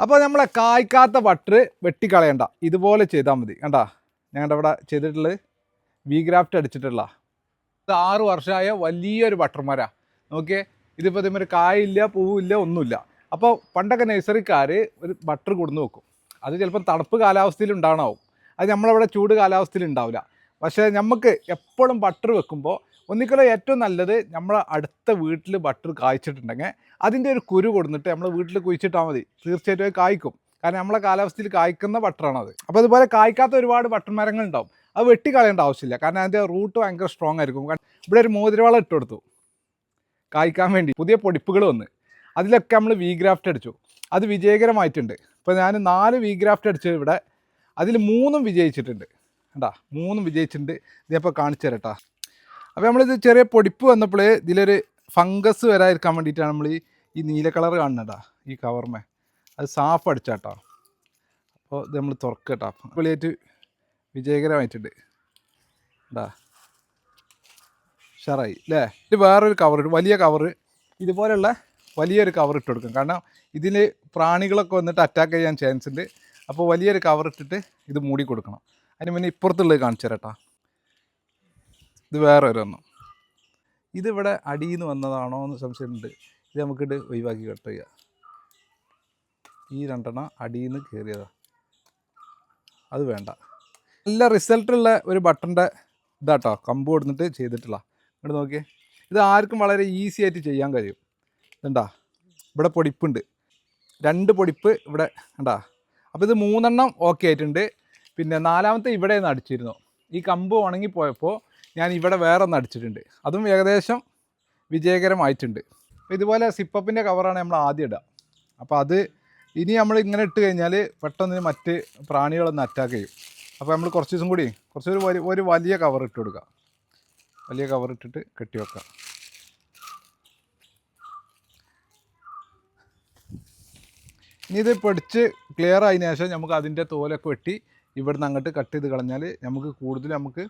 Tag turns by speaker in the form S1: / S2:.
S1: അപ്പോൾ നമ്മളെ കായ്ക്കാത്ത വട്ടർ വെട്ടിക്കളയണ്ട. ഇതുപോലെ ചെയ്താൽ മതി. കണ്ടാ? ഞങ്ങളുടെ ഇവിടെ ചെയ്തിട്ടുള്ളത് വി ഗ്രാഫ്റ്റ് അടിച്ചിട്ടുള്ള. ഇത് ആറ് വർഷമായ വലിയൊരു ബട്ടർ മര നോക്കിയേ ഇതിപ്പോൾ ഇതേമാതിരി കായില്ല പൂവില്ല ഒന്നുമില്ല. അപ്പോൾ പണ്ടൊക്കെ നഴ്സറിക്കാർ ഒരു ബട്ടർ കൊടുന്ന് വെക്കും. അത് ചിലപ്പം തണുപ്പ് കാലാവസ്ഥയിൽ ഉണ്ടാവണമാവും. അത് നമ്മളവിടെ ചൂട് കാലാവസ്ഥയിൽ ഉണ്ടാവില്ല. പക്ഷേ നമുക്ക് എപ്പോഴും ബട്ടർ വെക്കുമ്പോൾ ഒന്നിക്കലോ ഏറ്റവും നല്ലത് നമ്മളെ അടുത്ത വീട്ടിൽ ബട്ടർ കായ്ച്ചിട്ടുണ്ടെങ്കിൽ അതിന്റെ ഒരു കുരു കൊടുത്തിട്ട് നമ്മൾ വീട്ടിൽ കുഴിച്ചിട്ടാൽ മതി. തീർച്ചയായിട്ടും കായ്ക്കും. കാരണം നമ്മളെ കാലാവസ്ഥയിൽ കായ്ക്കുന്ന ബട്ടറാണത് അപ്പോൾ അതുപോലെ കായ്ക്കാത്ത ഒരുപാട് ബട്ടർ മരങ്ങൾ ഉണ്ടാവും അത് വെട്ടി കളയേണ്ട ആവശ്യമില്ല. കാരണം അതിന്റെ റൂട്ട് ഭയങ്കര സ്ട്രോങ് ആയിരിക്കും. കാരണം ഇവിടെ ഒരു മോതിരവാളം ഇട്ട് കൊടുത്തു. കായ്ക്കാൻ വേണ്ടി. പുതിയ പൊടിപ്പുകൾ വന്ന്. അതിലൊക്കെ നമ്മൾ വി ഗ്രാഫ്റ്റ് അടിച്ചു. അത് വിജയകരമായിട്ടുണ്ട്. ഇപ്പോൾ ഞാൻ നാല് വി ഗ്രാഫ്റ്റ് അടിച്ചു ഇവിടെ. അതിൽ മൂന്നും വിജയിച്ചിട്ടുണ്ട്. കേട്ടാ മൂന്നും വിജയിച്ചിട്ടുണ്ട്. ഇതിപ്പോൾ കാണിച്ചു തരട്ടാ അപ്പോൾ നമ്മളിത് ചെറിയ പൊടിപ്പ് വന്നപ്പോൾ ഇതിലൊരു ഫംഗസ് വരാതിരിക്കാൻ വേണ്ടിയിട്ടാണ് നമ്മൾ ഈ നീല കളർ കാണുന്നതാ ഈ കവർമേ അത് സാഫ് അടിച്ചാട്ടോ. അപ്പോൾ ഇത് നമ്മൾ തുറക്കട്ടോ. വെളിയായിട്ട് വിജയകരമായിട്ടുണ്ട്. എന്താ ഷറായി അല്ലേ ഇത് വേറൊരു കവർ വലിയ കവറ് ഇതുപോലെയുള്ള വലിയൊരു കവർ ഇട്ട് കൊടുക്കും. കാരണം ഇതിൽ പ്രാണികളൊക്കെ വന്നിട്ട് അറ്റാക്ക് ചെയ്യാൻ ചാൻസ് ഉണ്ട് അപ്പോൾ വലിയൊരു കവർ ഇട്ടിട്ട് ഇത് മൂടി കൊടുക്കണം. അതിന് മുന്നേ ഇപ്പുറത്തുള്ളത് കാണിച്ചു തരട്ടാ ഇത് വേറെ ഒരെണ്ണം ഇതിവിടെ അടിയിൽ നിന്ന് വന്നതാണോ എന്ന് സംശയമുണ്ട്. ഇത് നമുക്കിട്ട് ഒഴിവാക്കി കട്ട് ഈ രണ്ടെണ്ണം അടിയിൽ നിന്ന് കയറിയതാ അത് വേണ്ട. നല്ല റിസൾട്ടുള്ള ഒരു ബട്ടന്റെ ഇതാട്ടോ. കമ്പ് കൊടുത്തിട്ട് ചെയ്തിട്ടുള്ള. ഇങ്ങോട്ട് നോക്കിയേ. ഇത് ആർക്കും വളരെ ഈസി ആയിട്ട് ചെയ്യാൻ കഴിയും. ഇതുണ്ടാ. ഇവിടെ പൊടിപ്പുണ്ട്. രണ്ട് പൊടിപ്പ് ഇവിടെ ഉണ്ടാ. അപ്പോൾ ഇത് മൂന്നെണ്ണം ഓക്കെ ആയിട്ടുണ്ട്. പിന്നെ നാലാമത്തെ ഇവിടെ നിന്ന് അടിച്ചിരുന്നു. ഈ കമ്പ് ഉണങ്ങിപ്പോയപ്പോൾ ഞാൻ ഇവിടെ വേറെ ഒന്ന് അടിച്ചിട്ടുണ്ട്. അതും ഏകദേശം വിജയകരമായിട്ടുണ്ട്. ഇതുപോലെ സിപ്പപ്പിന്റെ കവറാണ് നമ്മൾ ആദ്യം ഇടുക അപ്പോൾ അത് ഇനി നമ്മൾ ഇങ്ങനെ ഇട്ട് കഴിഞ്ഞാൽ പെട്ടെന്ന് മറ്റ് പ്രാണികളൊന്ന് അറ്റാക്ക് ചെയ്യും. അപ്പോൾ നമ്മൾ കുറച്ച് ദിവസം കൂടി കുറച്ചൊരു വലിയ ഒരു വലിയ കവർ ഇട്ട് കൊടുക്കുക വലിയ കവർ ഇട്ടിട്ട് കെട്ടി വെക്കുക ഇനി ഇത് പൊടിച്ച് ക്ലിയർ ആയതിനു ശേഷം നമുക്ക് അതിന്റെ തോലൊക്കെ വെട്ടി ഇവിടുന്ന് അങ്ങോട്ട് കട്ട് ചെയ്ത് കളഞ്ഞാൽ നമുക്ക് കൂടുതൽ നമുക്ക്